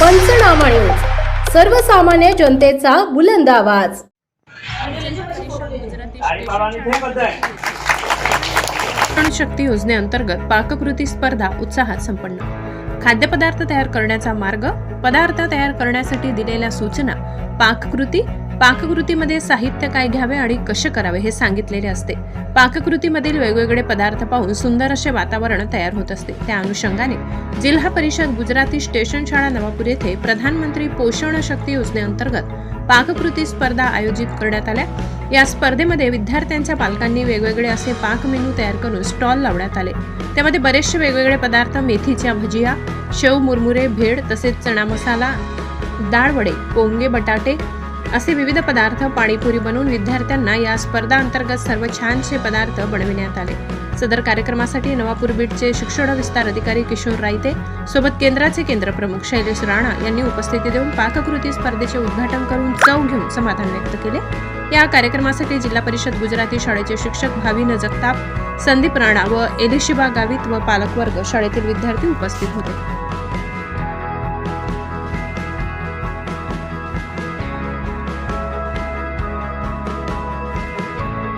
पंचनामा न्यूज सर्वसामान्य जनतेचा बुलंद आवाज. शक्ती योजनेअंतर्गत पाककृती स्पर्धा उत्साहात संपन्न. खाद्यपदार्थ तयार करण्याचा मार्ग पदार्थ तयार करण्यासाठी दिलेल्या सूचना पाककृती पाककृतीमध्ये साहित्य काय घ्यावे आणि कसे करावे हे सांगितलेले असते. पाककृतीमधील वेगवेगळे पदार्थ पाहून सुंदर असे वातावरण तयार होत असते. त्या अनुषंगाने जिल्हा परिषद गुजराती स्टेशन शाळा नवापूर येथे प्रधानमंत्री पोषण शक्ती योजनेअंतर्गत पाककृती स्पर्धा आयोजित करण्यात आल्या. या स्पर्धेमध्ये विद्यार्थ्यांच्या पालकांनी वेगवेगळे असे पाक मेनू तयार करून स्टॉल लावण्यात आले. त्यामध्ये बरेचसे वेगवेगळे पदार्थ मेथीच्या भजिया शेव मुरमुरे भेड तसेच चणा मसाला डाळवडे पोंगे बटाटे असे विविध पदार्थ पाणीपुरी बनवून विद्यार्थ्यांना या स्पर्धा अंतर्गत सर्व छानसे पदार्थ बनविण्यात आले. सदर कार्यक्रमासाठी नवापूर बीटचे शिक्षण विस्तार अधिकारी किशोर रायते सोबत केंद्राचे केंद्रप्रमुख शैलेश राणा यांनी उपस्थिती देऊन पाककृती स्पर्धेचे उद्घाटन करून चव घेऊन समाधान व्यक्त केले. या कार्यक्रमासाठी जिल्हा परिषद गुजराती शाळेचे शिक्षक भाविन जगताप संदीप राणा व एलिशिबा गावित व पालकवर्ग शाळेतील विद्यार्थी उपस्थित होते.